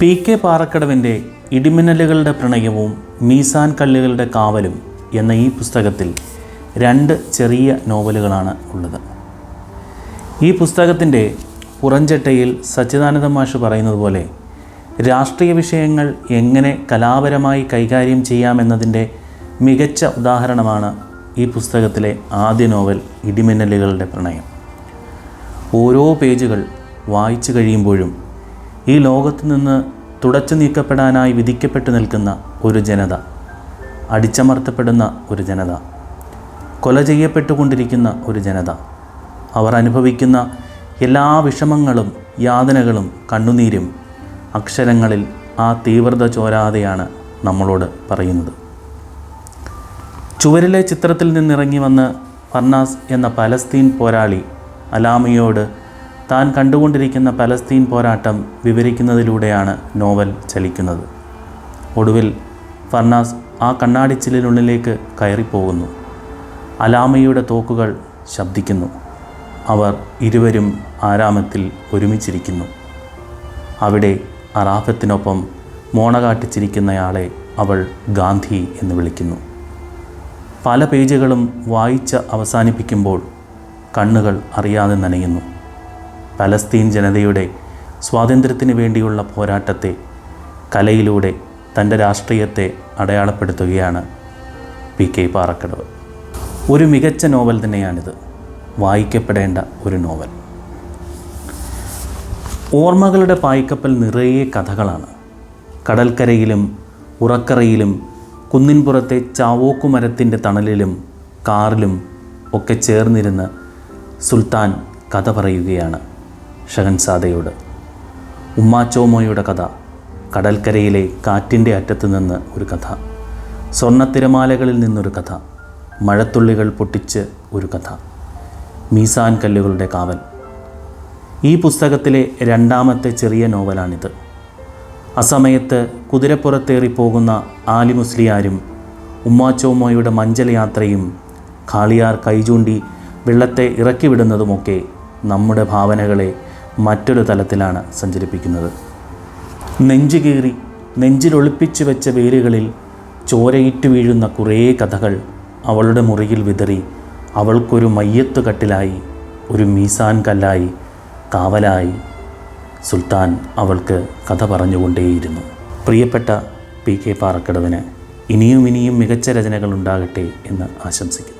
P K പാറക്കടവിന്റെ ഇടിമിന്നലുകളുടെ പ്രണയവും മീസാൻ കല്ലുകളുടെ കാവലും എന്ന ഈ പുസ്തകത്തിൽ രണ്ട് ചെറിയ നോവലുകളാണ് ഉള്ളത്. ഈ പുസ്തകത്തിന്റെ പുറഞ്ചട്ടയിൽ സച്ചിദാനന്ദ മാഷ് പറയുന്നത് പോലെ രാഷ്ട്രീയ വിഷയങ്ങൾ എങ്ങനെ കലാപരമായി കൈകാര്യം ചെയ്യാമെന്നതിന്റെ മികച്ച ഉദാഹരണമാണ് ഈ പുസ്തകത്തിലെ ആദ്യ നോവൽ ഇടിമിന്നലുകളുടെ പ്രണയം. ഓരോ പേജുകൾ വായിച്ചു കഴിയുമ്പോഴും ഈ ലോകത്തു നിന്ന് തുടച്ചു നീക്കപ്പെടാനായി വിധിക്കപ്പെട്ടു നിൽക്കുന്ന ഒരു ജനത അടിച്ചമർത്തപ്പെടുന്ന ഒരു ജനത കൊല ചെയ്യപ്പെട്ടുകൊണ്ടിരിക്കുന്ന ഒരു ജനത അവർ അനുഭവിക്കുന്ന എല്ലാ വിഷമങ്ങളും യാതനകളും കണ്ണുനീരും അക്ഷരങ്ങളിൽ ആ തീവ്രത ചോരാതെയാണ് നമ്മളോട് പറയുന്നത്. ചുവരിലെ ചിത്രത്തിൽ നിന്നിറങ്ങി വന്ന് ഫർണാസ് എന്ന പലസ്തീൻ പോരാളി അലാമിയോട് താൻ കണ്ടുകൊണ്ടിരിക്കുന്ന പലസ്തീൻ പോരാട്ടം വിവരിക്കുന്നതിലൂടെയാണ് നോവൽ ചലിക്കുന്നത്. ഒടുവിൽ ഫർണാസ് ആ കണ്ണാടിച്ചിലിനുള്ളിലേക്ക് കയറിപ്പോകുന്നു. അലാമയുടെ തോക്കുകൾ ശബ്ദിക്കുന്നു. അവർ ഇരുവരും ആരാമത്തിൽ ഒരുമിച്ചിരിക്കുന്നു. അവിടെ അറാഫത്തിനൊപ്പം മോണ കാട്ടിച്ചിരിക്കുന്നയാളെ അവൾ ഗാന്ധി എന്ന് വിളിക്കുന്നു. പല പേജുകളും വായിച്ച് അവസാനിപ്പിക്കുമ്പോൾ കണ്ണുകൾ അറിയാതെ നനയുന്നു. പലസ്തീൻ ജനതയുടെ സ്വാതന്ത്ര്യത്തിന് വേണ്ടിയുള്ള പോരാട്ടത്തെ കലയിലൂടെ തന്റെ രാഷ്ട്രീയത്തെ അടയാളപ്പെടുത്തുകയാണ് പി കെ പാറക്കടവ്. ഒരു മികച്ച നോവൽ തന്നെയാണിത്. വായിക്കപ്പെടേണ്ട ഒരു നോവൽ. ഓർമ്മകളുടെ പായ്ക്കപ്പൽ നിറയെ കഥകളാണ്. കടൽക്കരയിലും ഉറക്കറയിലും കുന്നിൻപുറത്തെ ചാവോക്കുമരത്തിന്റെ തണലിലും കാറിലും ഒക്കെ ചേർന്നിരുന്ന് സുൽത്താൻ കഥ പറയുകയാണ്. ഷഹൻസാദയോട്. ഉമ്മാച്ചോമോയുടെ കഥ കടൽക്കരയിലെ കാറ്റിന്റെ അറ്റത്ത് നിന്ന് ഒരു കഥ. സ്വർണത്തിരമാലകളിൽ നിന്നൊരു കഥ. മഴത്തുള്ളികൾ പൊട്ടിച്ച് ഒരു കഥ. മീസാൻ കല്ലുകളുടെ കാവൽ. ഈ പുസ്തകത്തിലെ രണ്ടാമത്തെ ചെറിയ നോവലാണിത്. അസമയത്ത് കുതിരപ്പുറത്തേറിപ്പോകുന്ന ആലി മുസ്ലിയാരും ഉമ്മാച്ചോമോയുടെ മഞ്ചൽ യാത്രയും കാളിയാർ കൈചൂണ്ടി വെള്ളത്തെ ഇറക്കിവിടുന്നതുമൊക്കെ നമ്മുടെ ഭാവനകളെ മറ്റൊരു തലത്തിലാണ് സഞ്ചരിപ്പിക്കുന്നത്. നെഞ്ചുകീറി നെഞ്ചിലൊളിപ്പിച്ചു വെച്ച വേരുകളിൽ ചോരയിട്ടു വീഴുന്ന കുറേ കഥകൾ അവളുടെ മുറിയിൽ വിതറി അവൾക്കൊരു മയ്യത്തു കട്ടിലായി ഒരു മീസാൻ കല്ലായി കാവലായി സുൽത്താൻ അവൾക്ക് കഥ പറഞ്ഞുകൊണ്ടേയിരുന്നു. പ്രിയപ്പെട്ട പി കെ പാറക്കടവിന് ഇനിയും ഇനിയും മികച്ച രചനകൾ ഉണ്ടാകട്ടെ എന്ന് ആശംസിക്കുന്നു.